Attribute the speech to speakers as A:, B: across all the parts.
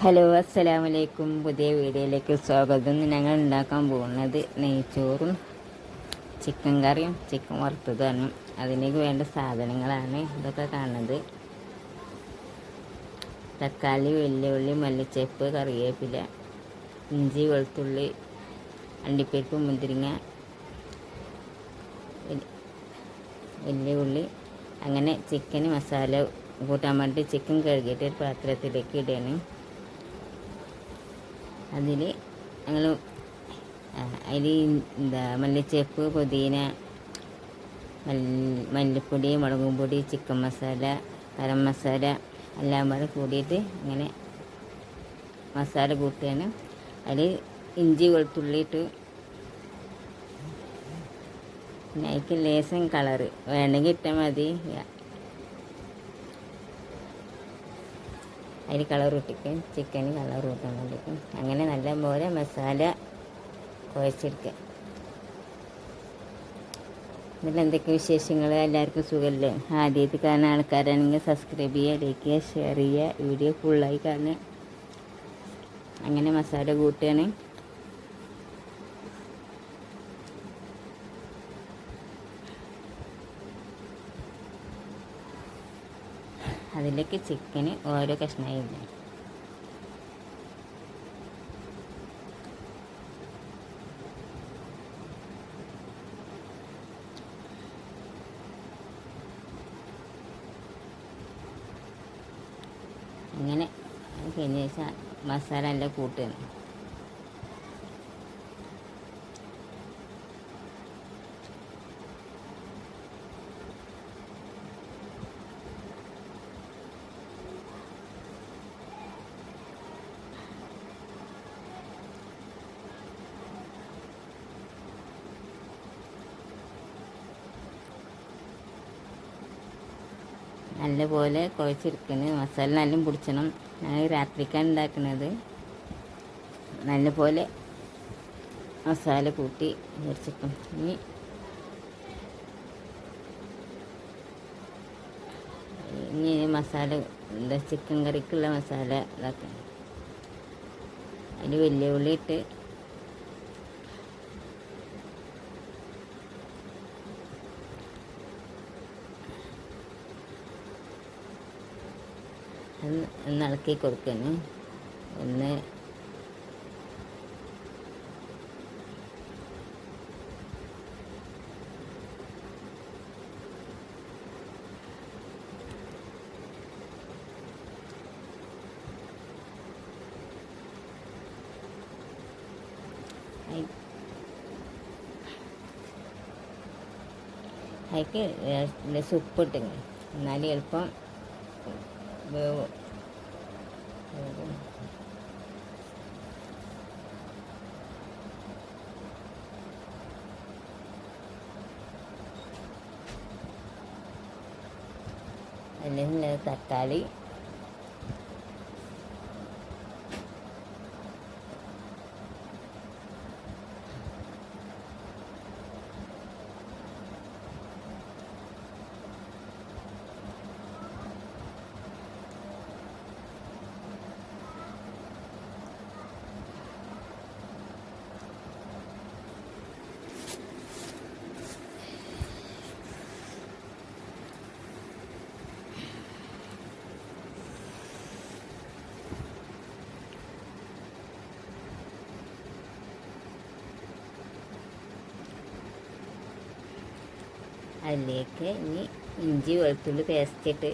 A: Hello അസ്സലാമലൈക്കും. പുതിയ വീഡിയോയിലേക്ക് സ്വാഗതം. ഞങ്ങൾ ഉണ്ടാക്കാൻ പോകുന്നത് നെയ്ച്ചോറും ചിക്കൻ കറിയും ചിക്കൻ വറുത്തതാണ് അതിലേക്ക് വേണ്ട സാധനങ്ങളാണ് ഇതൊക്കെ കാണുന്നത്. തക്കാളി വെല്ലുള്ളി മല്ലിച്ചപ്പ് കറിവേപ്പില ഇഞ്ചി വെളുത്തുള്ളി അണ്ടിപ്പരിപ്പ് മുന്തിരിങ്ങ വലിയ അങ്ങനെ ചിക്കന് മസാല കൂട്ടാൻ വേണ്ടി ചിക്കൻ കഴുകിയിട്ട് ഒരു പാത്രത്തിലേക്ക് ഇടുകയാണ്. അതിൽ ഞങ്ങൾ അതിൽ എന്താ മല്ലിച്ചേപ്പ് പുതിന മല്ലി മല്ലിപ്പൊടി മുളകും പൊടി ചിക്കൻ മസാല ഗരം മസാല എല്ലാം കൂടെ കൂടിയിട്ട് അങ്ങനെ മസാല കൂട്ടുകയാണ്. അതിൽ ഇഞ്ചി വെളുത്തുള്ളി ഇട്ട് പിന്നെ അതിക്ക് ലേസം കളറ് വേണമെങ്കിൽ ഇട്ടാൽ മതി. അതിൽ കളർ ഇട്ടിക്കും ചിക്കന് കളർ കൂട്ടാൻ വേണ്ടിക്കും അങ്ങനെ നല്ല പോലെ മസാല കുഴച്ചെടുക്കുക. ഇതിൽ എന്തൊക്കെ വിശേഷങ്ങൾ? എല്ലാവർക്കും സുഖമല്ലേ? ആദ്യമായിട്ട് കാണുന്ന ആൾക്കാരാണെങ്കിൽ സബ്സ്ക്രൈബ് ചെയ്യുക ലൈക്ക് ചെയ്യുക ഷെയർ ചെയ്യുക. വീഡിയോ ഫുള്ളായി കാണുക. അങ്ങനെ മസാല കൂട്ടുകയാണ്. അതിലേക്ക് ചിക്കന് ഓരോ കഷ്ണമായി ഇടുക. അങ്ങനെ കഴിഞ്ഞ ശേഷം മസാല എല്ലാം കൂട്ടുകയാണ് നല്ലപോലെ കുഴച്ചെടുക്കണം മസാല നല്ല പിടിച്ചണം. ഞാൻ രാത്രിക്കാണ് ഉണ്ടാക്കുന്നത് നല്ലപോലെ മസാല കൂട്ടി മുറിച്ചിട്ടും. ഇനി ഇനി മസാല എന്താ ചിക്കൻ കറിക്കുള്ള മസാല ഇതാക്കണം. അതിൽ വലിയ ഉള്ളി ഇട്ട് ഒന്ന് ഒന്ന് ഇളക്കി കൊടുക്കണം ഒന്ന് അതിക്ക് ലേശം ഉപ്പിട്ടിങ്ങ എന്നാലും എളുപ്പം വേവും വേവും. അല്ലെങ്കിൽ തക്കാളി അതിലേക്ക് ഇനി ഇഞ്ചി വെളുത്തുള്ളി പേസ്റ്റ് ഇട്ട്.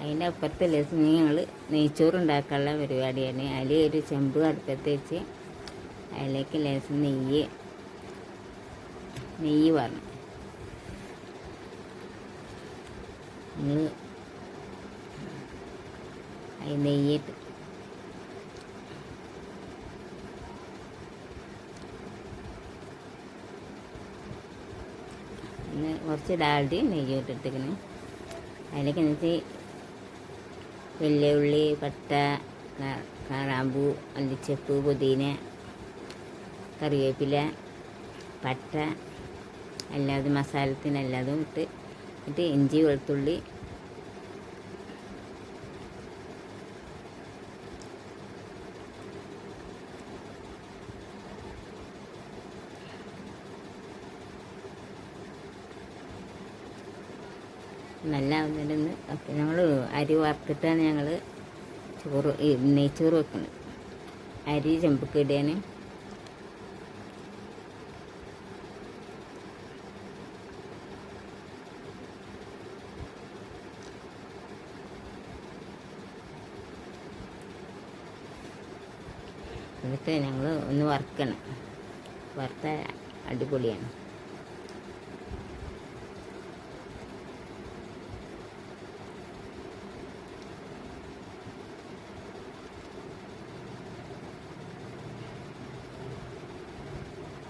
A: അതിന്റെ അപ്പുറത്തെ ലേസം ഞങ്ങൾ നെയ്ച്ചോറ് ഉണ്ടാക്കാനുള്ള പരിപാടിയാണ്. അതിൽ ഒരു ചെമ്പ് അടുപ്പത്ത് വെച്ച് അതിലേക്ക് ലേശം നെയ്യ്. നെയ്യ് പറഞ്ഞു നിങ്ങൾ അതിൽ നെയ്യിട്ട് കുറച്ച് ഡാൽഡി നെയ്യ് ഇട്ടിട്ടിങ്ങനെ അതിലേക്ക് എന്ന് വെച്ചാൽ ഉള്ളി പട്ട കാറാമ്പൂ അല്ലിച്ചപ്പ് പുതിന കറിവേപ്പില പട്ട അല്ലാതെ മസാലത്തിനല്ലാതും ഇട്ട് ഇട്ട് ഇഞ്ചി വെളുത്തുള്ളി നല്ല ആവുന്നതിന് ഒക്കെ ഞങ്ങൾ അരി വറുത്തിട്ടാണ് ഞങ്ങൾ ചോറ് നെയ്ച്ചോറ് വെക്കുന്നത്. അരി ചെമ്പക്ക് എന്നിട്ട് ഞങ്ങൾ ഒന്ന് വറുക്കണം. വറുത്ത അടിപൊളിയാണ്.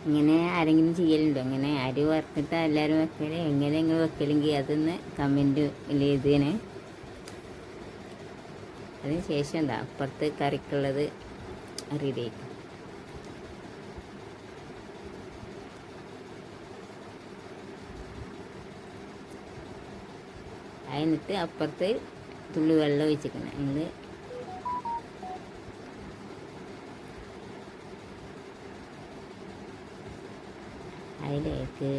A: ഇങ്ങനെ ആരെങ്കിലും ചെയ്യലുണ്ടോ? ഇങ്ങനെ അരി വറുത്തിട്ട് എല്ലാവരും വെക്കൽ? എങ്ങനെ നിങ്ങൾ വെക്കലെങ്കിൽ അതൊന്ന് കമന്റ് ഇതിന് അതിന് ശേഷം എന്താ? അപ്പുറത്ത് കറിക്കുള്ളത് റെഡി എന്നിട്ട് അപ്പുറത്ത് തുള്ളി വെള്ളം ഒഴിച്ചിരിക്കണം. നിങ്ങൾ അതിലേക്ക്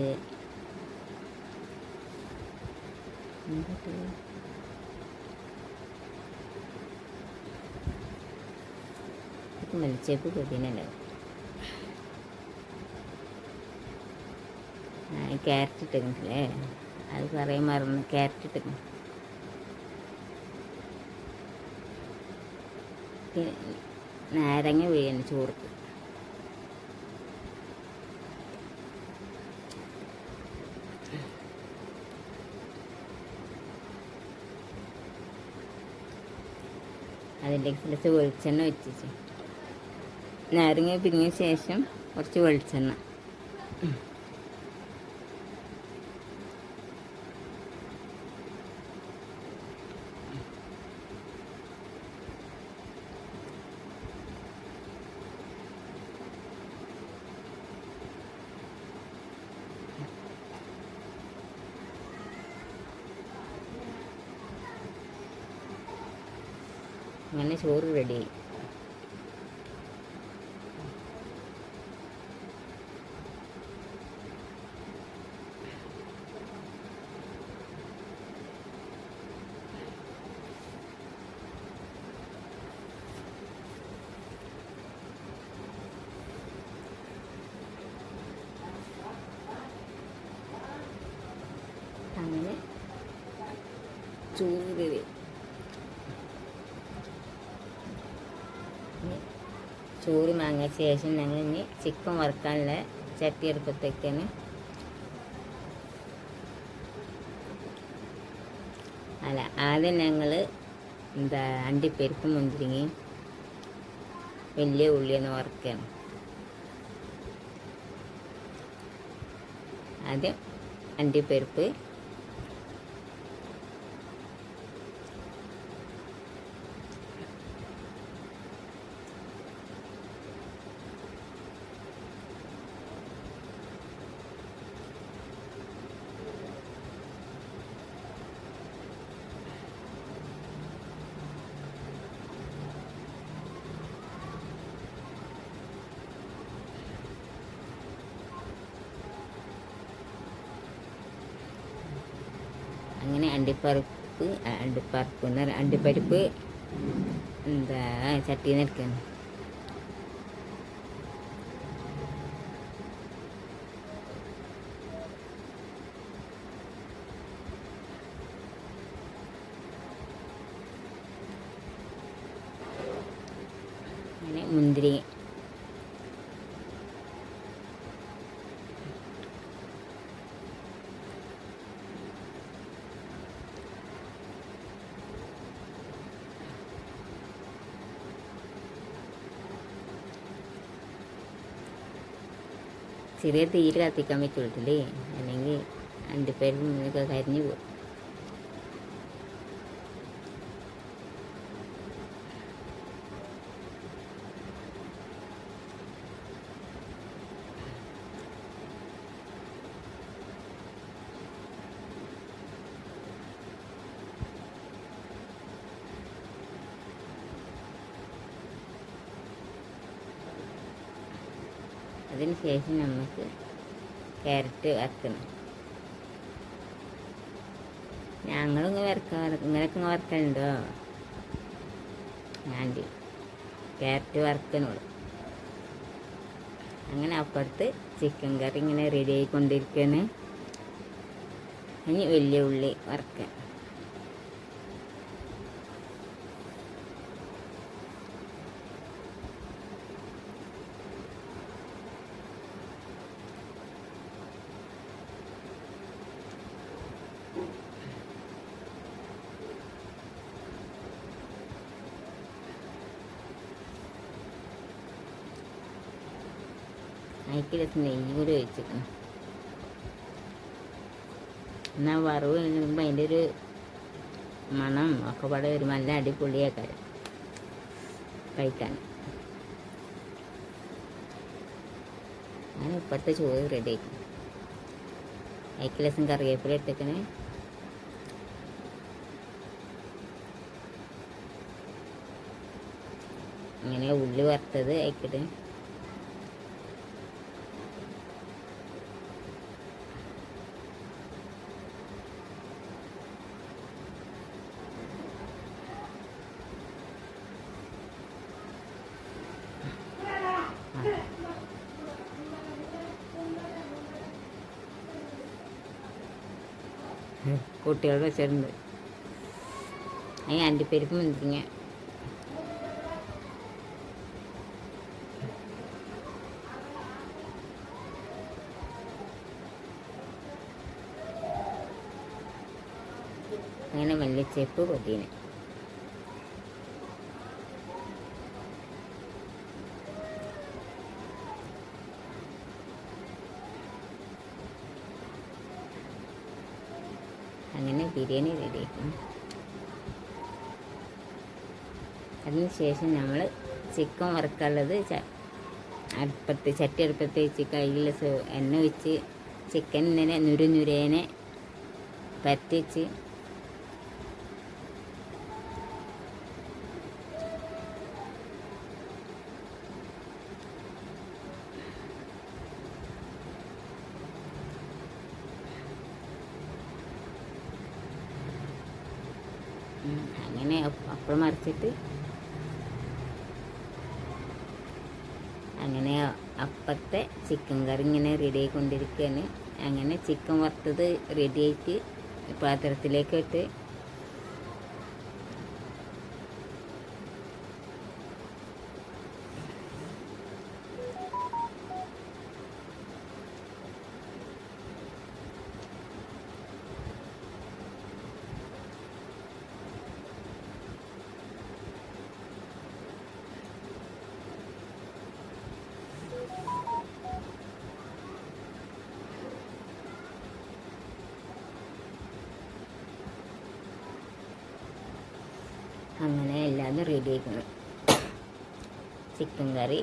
A: എന്നിട്ട് മലിച്ചേപ്പ് പുതിനല്ലോ ആ ക്യാരറ്റ് ഇട്ടേ അത് പറയാൻ മറന്ന് ക്യാരറ്റ് ഇട്ടേ നാരങ്ങ വീഴുന്നു ചോർക്ക് അതിന്റെ കുറച്ച് വെളിച്ചെണ്ണ വെച്ചിട്ട് നാരങ്ങ പിരിഞ്ഞ ശേഷം കുറച്ച് വെളിച്ചെണ്ണ. അങ്ങനെ ചോറ് റെഡിയായി അങ്ങനെ ചോറ് ഇനി ചോറ് ശേഷം ഞങ്ങൾ ഇനി ചിക്കൻ വറുക്കാനുള്ള ചട്ടി അടുപ്പത്തേക്കാണ് അല്ല ആദ്യം ഞങ്ങൾ എന്താ അണ്ടിപ്പരിപ്പ് മുന്തിരിങ്ങയും വലിയ ഉള്ളിയൊന്ന് വറുക്കണം. ആദ്യം അണ്ടിപ്പരിപ്പ് അങ്ങനെ അണ്ടിപ്പരിപ്പ് ആ, അണ്ടിപ്പരിപ്പ് എന്ന് പറയാം അണ്ടിപ്പരിപ്പ് എന്താ ചട്ടിയിൽ നിന്ന് എടുക്കണം അങ്ങനെ മുന്തിരി ചെറിയ തീയിൽ കത്തിക്കാൻ പറ്റുള്ളൂ അല്ലെങ്കിൽ രണ്ടുപേരും കരിഞ്ഞു പോകും ശേഷം നമുക്ക് ക്യാരറ്റ് വറുക്കണം. ഞങ്ങളിങ്ങനെ വരക്കാൻ ഇങ്ങനെയൊക്കെ വറുക്കലുണ്ടോ ഞാൻ ക്യാരറ്റ് വറുക്കണുള്ളൂ. അങ്ങനെ അപ്പുറത്ത് ചിക്കൻ കറി ഇങ്ങനെ റെഡി ആയിക്കൊണ്ടിരിക്കുകയാണ് ഇനി വലിയ ഉള്ളി വറുക്കാൻ രസം നെയ്യ് കൂടി ഒഴിച്ചിക്കണം എന്നാൽ വറവ് കഴിയുമ്പോൾ അതിന്റെ ഒരു മണം ഒക്കെ പാടെ ഒരു നല്ല അടിപൊളിയാക്കാൻ കഴിക്കാൻ. ഞാൻ ഇപ്പോഴത്തെ ചോറ് റെഡി ആക്കി. അതിലേക്ക് രസം കറിവേപ്പില ഇട്ടേക്കണേ. ഇങ്ങനെ ഉള്ളി വറുത്തത് അയക്കട്ടെ. കുട്ടികൾ വെച്ചിട്ടുണ്ട്. അതിന് അണ്ടിപ്പരിപ്പ് മുന്തിരിങ്ങ അങ്ങനെ മല്ലിച്ചേപ്പ് പൊതിന അങ്ങനെ ബിരിയാണി റെഡിയാക്കും അതിന് ശേഷം നമ്മൾ ചിക്കൻ വറുക്കാനുള്ളത് ച അടുപ്പത്ത് ചട്ടി അടുപ്പത്ത് വെച്ച് കയ്യിൽ എണ്ണ വെച്ച് ചിക്കൻ ഇങ്ങനെ നുരുനുരേനെ പറ്റിച്ച് അങ്ങനെ അപ്പം മറിച്ചിട്ട് അങ്ങനെ അപ്പത്തെ ചിക്കൻ കറി ഇങ്ങനെ റെഡി ആയിക്കൊണ്ടിരിക്കുകയാണ് അങ്ങനെ ചിക്കൻ വറുത്തത് റെഡിയായിട്ട് പാത്രത്തിലേക്ക് ഇട്ട് അങ്ങനെ എല്ലാം റെഡി ആയിക്കുന്നു ചിക്കൻ കറി